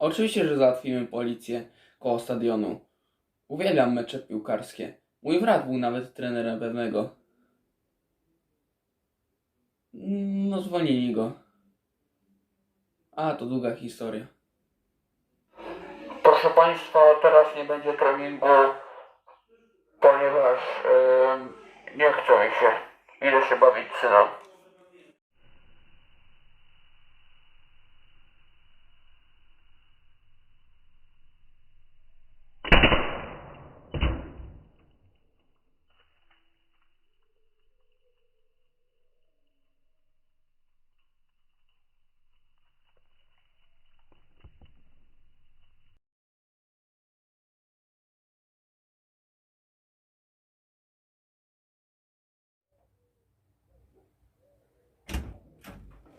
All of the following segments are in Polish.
Oczywiście, że załatwimy policję koło stadionu. Uwielbiam mecze piłkarskie. Mój brat był nawet trenerem pewnego. No, zwolnili go. A, to długa historia. Proszę Państwa, teraz nie będzie treningu, ponieważ yy, nie chcą mi się. Idę się bawić synem.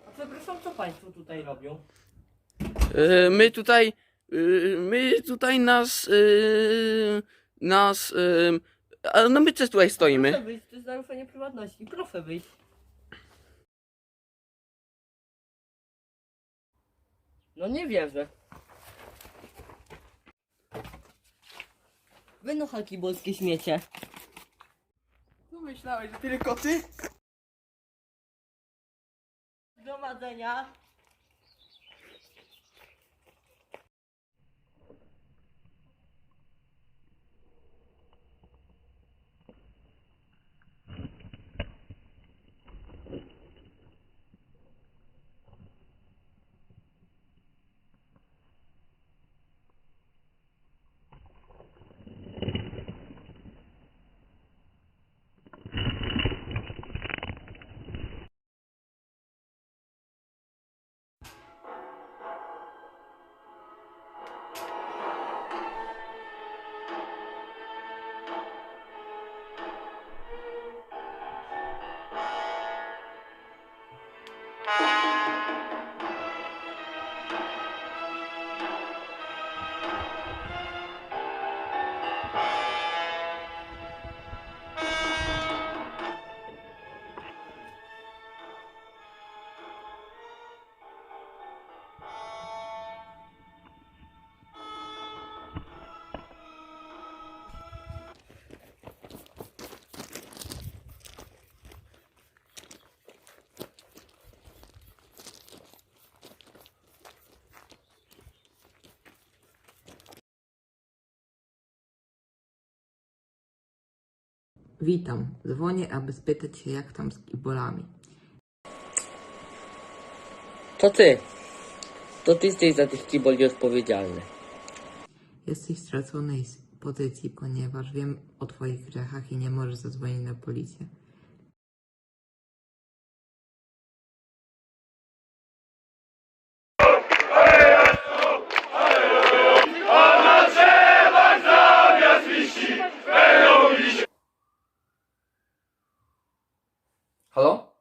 A przepraszam, co państwo tutaj robią? Yy, my tutaj, yy, my tutaj nas, yy, nas, yy, a no my też tutaj Proszę stoimy. wyjść, to jest naruszenie prywatności. Proszę wyjść. No nie wierzę. Wy no haki boskie śmiecie. No myślałeś, że tylko ty? 我在家 Witam. Dzwonię, aby spytać się, jak tam z kibolami. To ty. To ty jesteś za tych kiboli odpowiedzialny. Jesteś w straconej s- pozycji, ponieważ wiem o twoich grzechach i nie możesz zadzwonić na policję. Halo?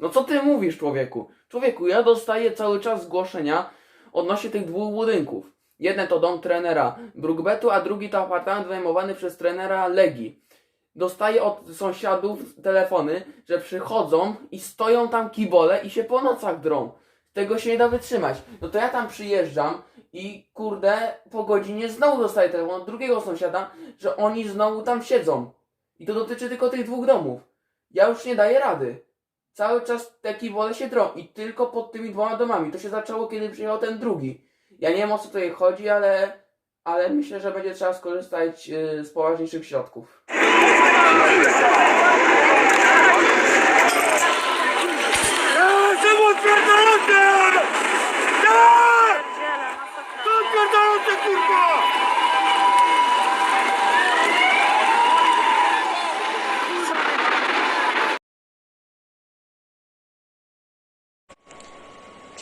No co ty mówisz, człowieku? Człowieku, ja dostaję cały czas zgłoszenia odnośnie tych dwóch budynków. Jeden to dom trenera Brookbetu, a drugi to apartament wynajmowany przez trenera Legii. Dostaję od sąsiadów telefony, że przychodzą i stoją tam kibole i się po nocach drą. Tego się nie da wytrzymać. No to ja tam przyjeżdżam i kurde, po godzinie znowu dostaję telefon od drugiego sąsiada, że oni znowu tam siedzą. I to dotyczy tylko tych dwóch domów. Ja już nie daję rady. Cały czas te kiwole się drą i tylko pod tymi dwoma domami. To się zaczęło, kiedy przyjechał ten drugi. Ja nie wiem o co tutaj chodzi, ale, ale myślę, że będzie trzeba skorzystać yy, z poważniejszych środków.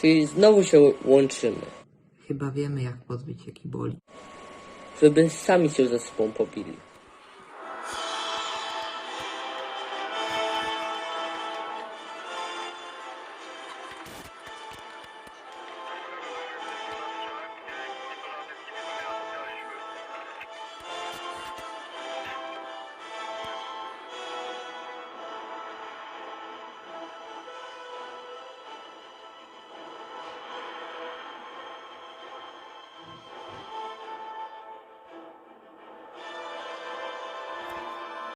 Czyli znowu się łączymy. Chyba wiemy, jak pozbyć się kiboli. żeby sami się ze sobą pobili.